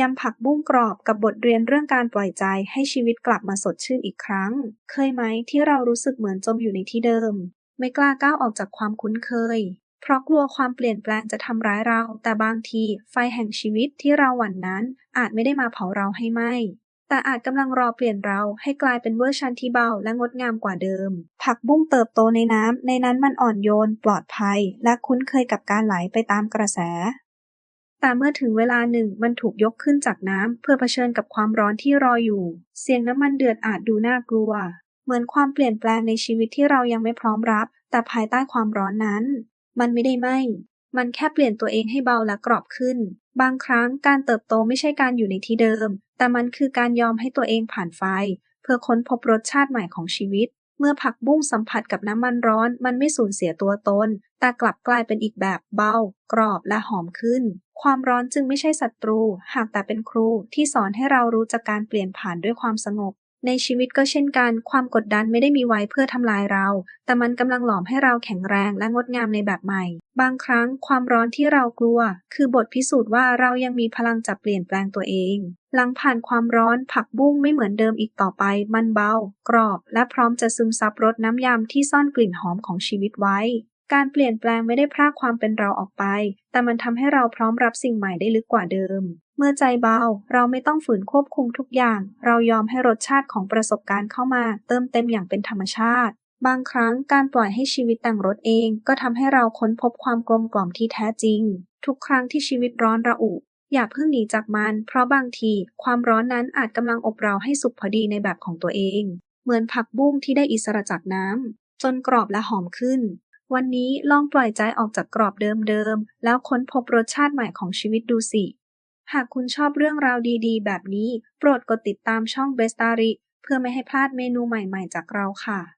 ยำผักบุ้งกรอบกับบทเรียนเรื่องการปล่อยใจให้ชีวิตกลับมาสดชื่นอีกครั้ง เคยไหมที่เรารู้สึกเหมือนจมอยู่ในที่เดิม ไม่กล้าก้าวออกจากความคุ้นเคย เพราะกลัวความเปลี่ยนแปลงจะทำร้ายเรา แต่บางทีไฟแห่งชีวิตที่เราหวั่นนั้น อาจไม่ได้มาเผาเราให้ไหมแต่อาจกำลังรอเปลี่ยนเราให้กลายเป็นเวอร์ชันที่เบาและงดงามกว่าเดิม ผักบุ้งเติบโตในน้ำ ในนั้นมันอ่อนโยน ปลอดภัย และคุ้นเคยกับการไหลไปตามกระแส แต่เมื่อถึงเวลาหนึ่งมันถูกยกขึ้นจากน้ำเพื่อเผชิญกับความร้อนที่รออยู่ เสียงน้ำมันเดือดอาจดูน่ากลัว เหมือนความเปลี่ยนแปลงในชีวิตที่เรายังไม่พร้อมรับ แต่ภายใต้ความร้อนนั้น มันไม่ได้ไหมมันแค่เปลี่ยนตัวเองให้เบาและกรอบขึ้น บางครั้งการเติบโตไม่ใช่การอยู่ในที่เดิม แต่มันคือการยอมให้ตัวเองผ่านไฟ เพื่อค้นพบรสชาติใหม่ของชีวิต เมื่อผักบุ้งสัมผัสกับน้ำมันร้อน มันไม่สูญเสียตัวตน แต่กลับกลายเป็นอีกแบบเบา กรอบและหอมขึ้น ความร้อนจึงไม่ใช่ศัตรู หากแต่เป็นครูที่สอนให้เรารู้จักการเปลี่ยนผ่านด้วยความสงบ ในชีวิตก็เช่นกัน ความกดดันไม่ได้มีไว้เพื่อทำลายเรา แต่มันกำลังหล่อมให้เราแข็งแรงและงดงามในแบบใหม่ บางครั้งความร้อนที่เรากลัว คือบทพิสูจน์ว่าเรายังมีพลังจะเปลี่ยนแปลงตัวเอง หลังผ่านความร้อนผักบุ้งไม่เหมือนเดิมอีกต่อไป มันเบา กรอบ และพร้อมจะซึมซับรสน้ำยำที่ซ่อนกลิ่นหอมของชีวิตไว้ การเปลี่ยนแปลงไม่ได้พรากความเป็นเราออกไป แต่มันทำให้เราพร้อมรับสิ่งใหม่ได้ลึกกว่าเดิม เมื่อใจเบา เราไม่ต้องฝืนควบคุมทุกอย่าง เรายอมให้รสชาติของประสบการณ์เข้ามา เติมเต็มอย่างเป็นธรรมชาติ บางครั้งการปล่อยให้ชีวิตแต่งรสเอง ก็ทำให้เราค้นพบความกลมกล่อมที่แท้จริง ทุกครั้งที่ชีวิตร้อนระอุ อย่าเพิ่งหนีจากมัน เพราะบางทีความร้อนนั้นอาจกำลังอบเราให้สุกพอดีในแบบของตัวเอง เหมือนผักบุ้งที่ได้อิสระจากน้ำจนกรอบและหอมขึ้น วันนี้ลองปล่อยใจออกจากกรอบเดิมๆ แล้วค้นพบรสชาติใหม่ของชีวิตดูสิ หากคุณชอบเรื่องราวดีๆ แบบนี้ โปรดกดติดตามช่องเบสตาริเพื่อไม่ให้พลาดเมนูใหม่ๆ จากเราค่ะ